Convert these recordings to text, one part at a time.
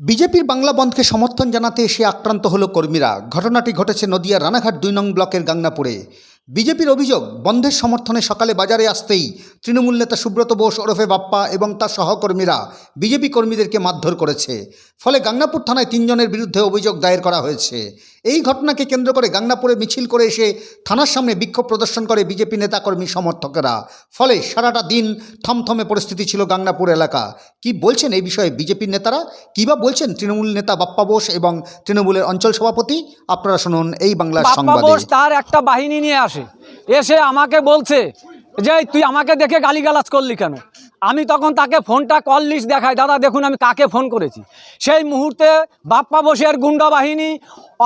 বিজেপির বাংলা বন্ধকে সমর্থন জানাতে এসে আক্রান্ত হলো কর্মীরা। ঘটনাটি ঘটেছে নদিয়া রানাঘাট দুই নং ব্লকের গাংনাপুরে। বিজেপির অভিযোগ বন্ধের সমর্থনে সকালে বাজারে আসতেই তৃণমূল নেতা সুব্রত বোস ওরফে বাপ্পা এবং তার সহকর্মীরা বিজেপি কর্মীদেরকে মারধর করেছে। ফলে গাংনাপুর থানায় তিনজনের বিরুদ্ধে অভিযোগ দায়ের করা হয়েছে। এই ঘটনাকে কেন্দ্র করে গাংনাপুরে মিছিল করে এসে থানার সামনে বিক্ষোভ প্রদর্শন করে বিজেপি নেতাকর্মী সমর্থকেরা। ফলে সারাটা দিন থমথমে পরিস্থিতি ছিল গাংনাপুর এলাকা। কি বলছেন এই বিষয়ে বিজেপির নেতারা? কী বা বলছেন তৃণমূল নেতা বাপ্পা বোস এবং তৃণমূলের অঞ্চল সভাপতি? আপনারা শুনুন এই বাংলার সংবাদে। তার একটা বাহিনী নিয়ে আসে। এসে আমাকে বলছে, যে তুই আমাকে দেখে গালিগালাজ করলি কেন? আমি তখন তাকে ফোনটা কল লিস্ট দেখাই, দাদা, দেখুন আমি কাকে ফোন করেছি? সেই মুহূর্তে বাপ্পা বোসের গুন্ডা বাহিনী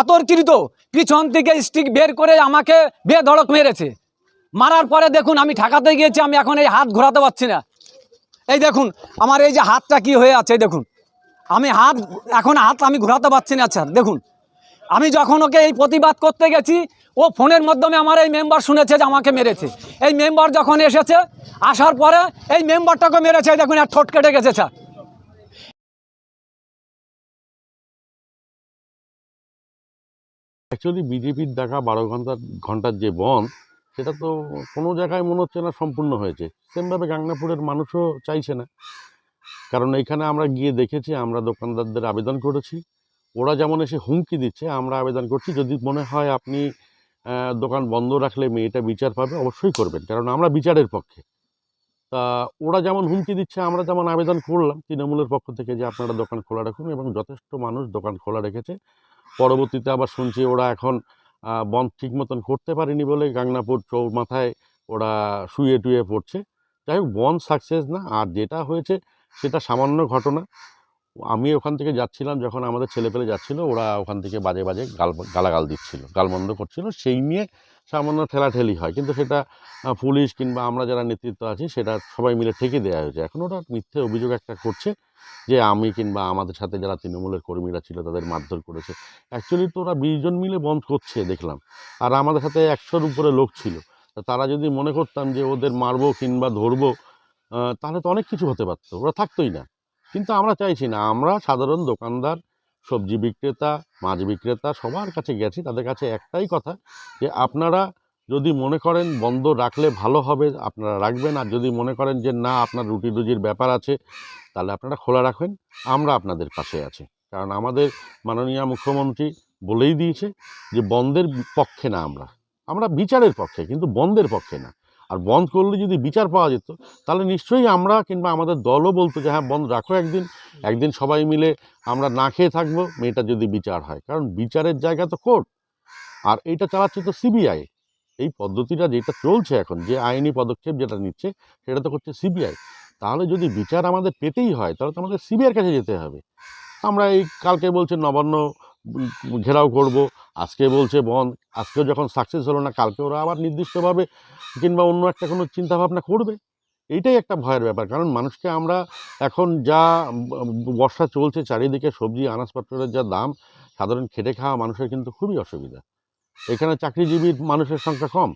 অতর্কিত, পিছন থেকে স্টিক বের করে আমাকে বেধড়ক মেরেছে। মারার পরে দেখুন আমি ঠেকাতে গিয়েছি, আমি এখন এই হাত ঘোরাতে পারছি না। এই দেখুন, আমার এই যে হাতটা কি হয়ে আছে দেখুন। আমি হাত, এখন হাত আমি ঘোরাতে পারছি না, স্যার, দেখুন। আমি যখন ওকে এই প্রতিবাদ করতে গেছি, ও ফোনের মাধ্যমে আমার এই মেম্বার শুনেছে যে আমাকে মেরেছে। এই মেম্বার যখন এসেছে, আসার পরে এই মেম্বারটাকে মেরেছে দেখুন, আর ঠোঁট কেটে গেছে, স্যার। অ্যাকচুয়ালি বিজেপির দেখা বারো ঘণ্টা, ঘণ্টার যে বন্ধ সেটা তো কোনো জায়গায় মনে হচ্ছে না সম্পূর্ণ হয়েছে। সেমভাবে গাংনাপুরের মানুষও চাইছে না। কারণ এইখানে আমরা গিয়ে দেখেছি, আমরা দোকানদারদের আবেদন করেছি। ওরা যেমন এসে হুমকি দিচ্ছে, আমরা আবেদন করছি। যদি মনে হয় আপনি দোকান বন্ধ রাখলে মেয়েটা বিচার পাবে, অবশ্যই করবেন। কারণ আমরা বিচারের পক্ষে। তা ওরা যেমন হুমকি দিচ্ছে, আমরা যেমন আবেদন করলাম। তৃণমূলের পক্ষ থেকে যে আপনারা দোকান খোলা রাখুন এবং যথেষ্ট মানুষ দোকান খোলা রেখেছে। পরবর্তীতে আবার শুনছি ওরা এখন বন্ধ ঠিক মতন করতে পারেনি বলে গাংনাপুর চৌমাথায় ওরা শুয়ে টুয়ে পড়ছে। যাই হোক, বন্ধ সাকসেস না, আর যেটা হয়েছে সেটা সামান্য ঘটনা। আমি ওখান থেকে যাচ্ছিলাম যখন আমাদের ছেলে পেলে যাচ্ছিল, ওরা ওখান থেকে বাজে বাজে গাল, গালাগাল দিচ্ছিল, গালমন্দ করছিল। সেই নিয়ে সামান্য ঠেলাঠেলি হয়। কিন্তু সেটা পুলিশ কিংবা আমরা যারা নেতৃত্ব আছি, সেটা সবাই মিলে ঠেকে দেওয়া হয়েছে। এখন ওরা মিথ্যে অভিযোগ একটা করছে যে আমি কিংবা আমাদের সাথে যারা তৃণমূলের কর্মীরা ছিল, তাদের মারধর করেছে। অ্যাকচুয়ালি তো ওরা বিশ জন মিলে বন্ধ করছে, দেখলাম। আর আমাদের সাথে একশোর উপরে লোক ছিল। তারা যদি মনে করতাম যে ওদের মারবো কিংবা ধরবো তাহলে তো অনেক কিছু হতে পারতো। ওরা থাকতোই না। কিন্তু আমরা চাইছি না। আমরা সাধারণ দোকানদার, সবজি বিক্রেতা, মাছ বিক্রেতা সবার কাছে গেছি। তাদের কাছে একটাই কথা যে, আপনারা যদি মনে করেন বন্ধ রাখলে ভালো হবে, আপনারা রাখবেন। আর যদি মনে করেন যে, না, আপনার রুটি রুজির ব্যাপার আছে, তাহলে আপনারা খোলা রাখবেন আমরা আপনাদের পাশে আছি। কারণ আমাদের মাননীয় মুখ্যমন্ত্রী বলেই দিয়েছে যে, বন্ধের পক্ষে না আমরা। আমরা বিচারের পক্ষে, কিন্তু বন্ধের পক্ষে না। আর বন্ধ করলে যদি বিচার পাওয়া যেত, তাহলে নিশ্চয়ই আমরা কিংবা আমাদের দলও বলতো যে হ্যাঁ বন্ধ রাখো একদিন একদিন সবাই মিলে আমরা না খেয়ে থাকব, মেয়েটা যদি বিচার হয়। কারণ বিচারের জায়গা তো কোর্ট। আর এইটা চালাচ্ছে তো সিবিআই। এই পদ্ধতিটা যেটা চলছে এখন, যে আইনি পদক্ষেপ যেটা নিচ্ছে, সেটা তো করছে সিবিআই। তাহলে যদি বিচার আমাদের পেতেই হয়, তাহলে তো আমাদের সিবিআইয়ের কাছে যেতে হবে। আমরা এই কালকে বলছে নবান্ন ঘেরাও করব আজকে বলছে বন্ধ আজকেও যখন সাকসেস হলো না, কালকে ওরা আবার নির্দিষ্টভাবে কিংবা অন্য একটা কোনো চিন্তাভাবনা করবে। এইটাই একটা ভয়ের ব্যাপার। কারণ মানুষকে আমরা এখন যা বর্ষা চলছে, চারিদিকে সবজি, আনাজপত্রের যা দাম, সাধারণ খেটে খাওয়া মানুষের কিন্তু খুবই অসুবিধা। এখানে চাকরিজীবী মানুষের সংখ্যা কম।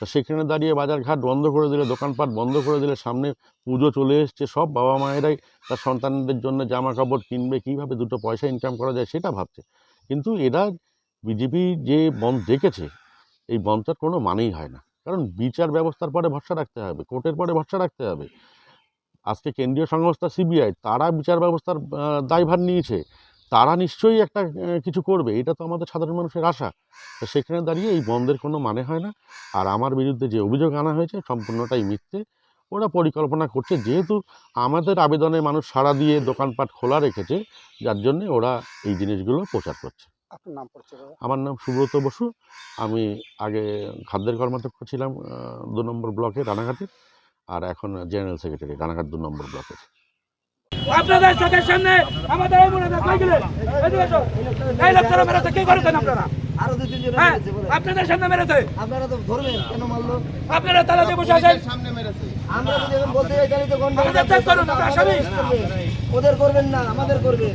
তো সেখানে দাঁড়িয়ে বাজারঘাট বন্ধ করে দিলে, দোকানপাট বন্ধ করে দিলে, সামনে পুজো চলে এসছে, সব বাবা মায়েরাই তার সন্তানদের জন্য জামা কাপড় কিনবে, কীভাবে দুটো পয়সা ইনকাম করা যায় সেটা ভাবছে। কিন্তু এরা বিজেপি যে বন্ধ ডেকেছে, এই বন্ধটার কোনো মানেই হয় না। কারণ বিচার ব্যবস্থার পরে ভরসা রাখতে হবে, কোর্টের পরে ভরসা রাখতে হবে। আজকে কেন্দ্রীয় সংস্থা সিবিআই, তারা বিচার ব্যবস্থার দায়ভার নিয়েছে। তারা নিশ্চয়ই একটা কিছু করবে, এটা তো আমাদের সাধারণ মানুষের আশা। তো সেখানে দাঁড়িয়ে এই বন্ধের কোনো মানে হয় না। আর আমার বিরুদ্ধে যে অভিযোগ আনা হয়েছে, সম্পূর্ণটাই মিথ্যে। ওরা পরিকল্পনা করছে, যেহেতু আমাদের আবেদনে মানুষ সাড়া দিয়ে দোকানপাট খোলা রেখেছে, যার জন্যে ওরা এই জিনিসগুলো প্রচার করছে। আপনার নাম পড়ছে আমার নাম সুব্রত বসু। আমি আগে খাদ্যের কর্মাধ্যক্ষ ছিলাম দু নম্বর ব্লকে রানাঘাটে আর এখন জেনারেল সেক্রেটারি রানাঘাট দু নম্বর ব্লকের আপনাদের চোখের সামনে আমাদের এই মনে কই গেলে? এই লোকটারা মেরেছে কি করেছেন আপনারা? আরও দুই তিনজন হ্যাঁ মেরেছে বলে। আপনাদের সামনে মেরেছে? আপনারা তো ধরবেন কেন মারলো? আপনারা তালাতে বসে আছেন? আমরা যদি এখন বলতে যাই তাহলে তো গন্ডগোল আমাদের করুন আসামি। ওদের করবেন না আমাদের করবেন।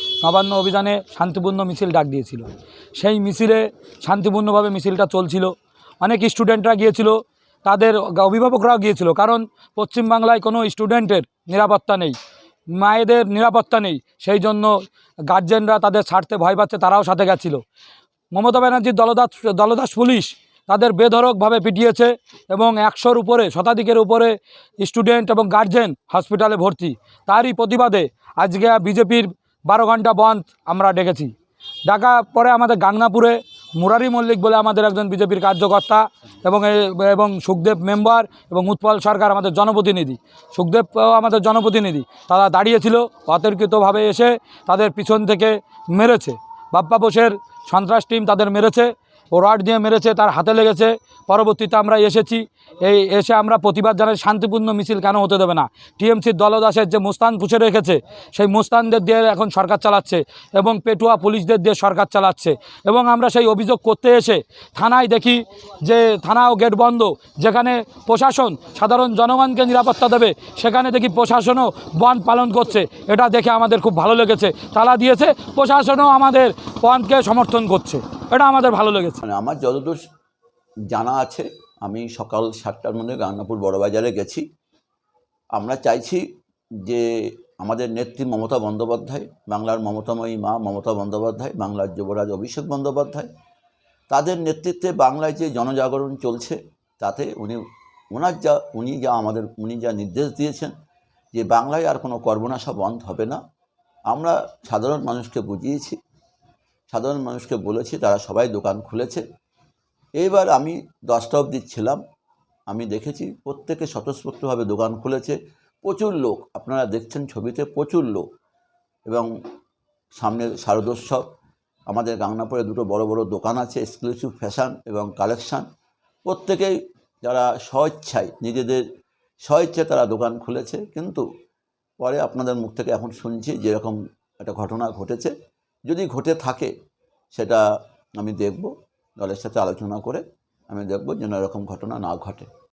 নবান্ন অভিযানে শান্তিপূর্ণ মিছিল ডাক দিয়েছিল। সেই মিছিলে শান্তিপূর্ণভাবে মিছিলটা চলছিল। অনেক স্টুডেন্টরা গিয়েছিল, তাদের অভিভাবকরাও গিয়েছিল, কারণ পশ্চিমবাংলায় কোনো স্টুডেন্টের নিরাপত্তা নেই, মায়েদের নিরাপত্তা নেই, সেই জন্য গার্জেনরা তাদের ছাড়তে ভয় পাচ্ছে, তারাও সাথে গেছিল। মমতা ব্যানার্জির দলদাস দলদাস পুলিশ তাদের বেধরকভাবে পিটিয়েছে এবং একশোর উপরে, শতাধিকের উপরে স্টুডেন্ট এবং গার্জেন হসপিটালে ভর্তি। তারই প্রতিবাদে আজকে বিজেপির বারো ঘণ্টা বন্ধ আমরা ডেকেছি। ডাকা পরে আমাদের গাংনাপুরে মুরারি মল্লিক বলে আমাদের একজন বিজেপির কার্যকর্তা এবং এবং সুখদেব মেম্বার এবং উৎপল সরকার আমাদের জনপ্রতিনিধি। সুখদেব আমাদের জনপ্রতিনিধি, তারা দাঁড়িয়েছিল, অতর্কিতভাবে এসে তাদের পিছন থেকে মেরেছে। বাপ্পা বোসের সন্ত্রাস টিম তাদের মেরেছে। ও রড দিয়ে মেরেছে, তার হাতে লেগেছে। পরবর্তীতে আমরা এসেছি। এই এসে আমরা প্রতিবাদ জানাই, শান্তিপূর্ণ মিছিল কেন হতে দেবে না? টিএমসির দলদাসের যে মুস্তান পুষে রেখেছে, সেই মুস্তানদের দিয়ে এখন সরকার চালাচ্ছে এবং পেটুয়া পুলিশদের দিয়ে সরকার চালাচ্ছে। এবং আমরা সেই অভিযোগ করতে এসে থানায় দেখি যে থানা ও গেট বন্ধ, যেখানে প্রশাসন, সাধারণ জনগণকে নিরাপত্তা দেবে, সেখানে দেখি প্রশাসনও বন পালন করছে। এটা দেখে আমাদের খুব ভালো লেগেছে। তালা দিয়েছে, প্রশাসনও আমাদের বনকে সমর্থন করছে। এটা আমাদের ভালো লেগেছে। মানে আমার যতদূর জানা আছে, আমি সকাল সাতটার মধ্যে গাঙ্গাপুর বড়বাজারে গেছি। আমরা চাইছি যে আমাদের নেত্রী মমতা বন্দ্যোপাধ্যায়, বাংলার মমতাময়ী মা মমতা বন্দ্যোপাধ্যায়, বাংলার যুবরাজ অভিষেক বন্দ্যোপাধ্যায়, তাদের নেতৃত্বে বাংলায় যে জনজাগরণ চলছে, তাতে উনি ওনার যা, উনি যা আমাদের, উনি যা নির্দেশ দিয়েছেন যে বাংলায় আর কোনো কর্মনাশা বন্ধ হবে না। আমরা সাধারণ মানুষকে বুঝিয়েছি সাধারণ মানুষকে বলেছি, তারা সবাই দোকান খুলেছে। এইবার আমি দশটা অবধি ছিলাম, আমি দেখেছি প্রত্যেকে স্বতঃস্ফূর্তভাবে দোকান খুলেছে। প্রচুর লোক, আপনারা দেখছেন ছবিতে প্রচুর লোক এবং সামনে শারদোৎসব আমাদের গাংনাপুরে দুটো বড় বড় দোকান আছে এক্সক্লুসিভ ফ্যাশন এবং কালেকশান প্রত্যেকেই যারা স্বইচ্ছায়, নিজেদের স্বইচ্ছায় তারা দোকান খুলেছে। কিন্তু পরে আপনাদের মুখ থেকে এখন শুনছি যেরকম একটা ঘটনা ঘটেছে। যদি ঘটে থাকে, সেটা আমি দেখব। দলের সাথে আলোচনা করে আমি দেখব যেন এরকম ঘটনা না ঘটে।